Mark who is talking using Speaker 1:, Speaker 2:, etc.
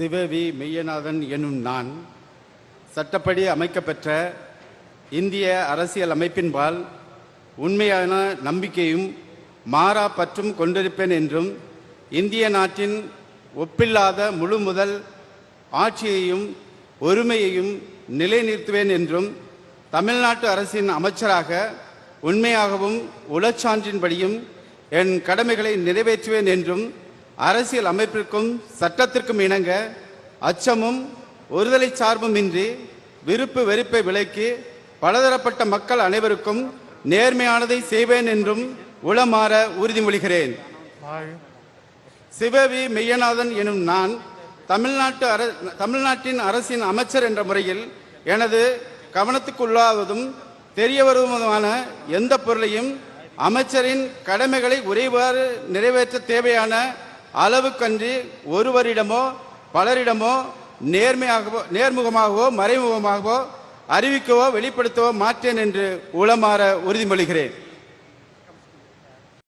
Speaker 1: சிவவி மெய்யநாதன் எனும் நான் சட்டப்படி அமைக்கப்பெற்ற இந்திய அரசியல் அமைப்பின்பால் உண்மையான நம்பிக்கையும் மாறா பற்றும் கொண்டிருப்பேன் என்றும் இந்திய நாட்டின் ஒப்பில்லாத முழு முதல் ஆட்சியையும் ஒருமையையும் நிலைநிறுத்துவேன் என்றும் தமிழ்நாட்டு அரசின் அமைச்சராக உண்மையாகவும் உளச்சான்றின்படியும் என் கடமைகளை நிறைவேற்றுவேன் என்றும் அரசியல் அமைப்பிற்கும் சட்டத்திற்கும் இணங்க அச்சமும் ஒருதலை சார்பும் இன்றி விருப்பு வெறுப்பை விலக்கி பலதரப்பட்ட மக்கள் அனைவருக்கும் நேர்மையானதை செய்வேன் என்றும் உளமாற உறுதிமொழிகிறேன். சிவவி மெய்யநாதன் எனும் நான் தமிழ்நாட்டு அர தமிழ்நாட்டின் அரசின் அமைச்சர் என்ற முறையில் எனது கவனத்துக்குள்ளாவதும் தெரிய வருவதுமான எந்த பொருளையும் அமைச்சரின் கடமைகளை உரைவாறு நிறைவேற்ற தேவையான அளவுக்கன்றி ஒருவரிடமோ பலரிடமோ நேர்மையாகவோ நேர்முகமாகவோ மறைமுகமாகவோ அறிவிக்கவோ வெளிப்படுத்தவோ மாற்றேன் என்று உளமாற உறுதிமொழிகிறேன்.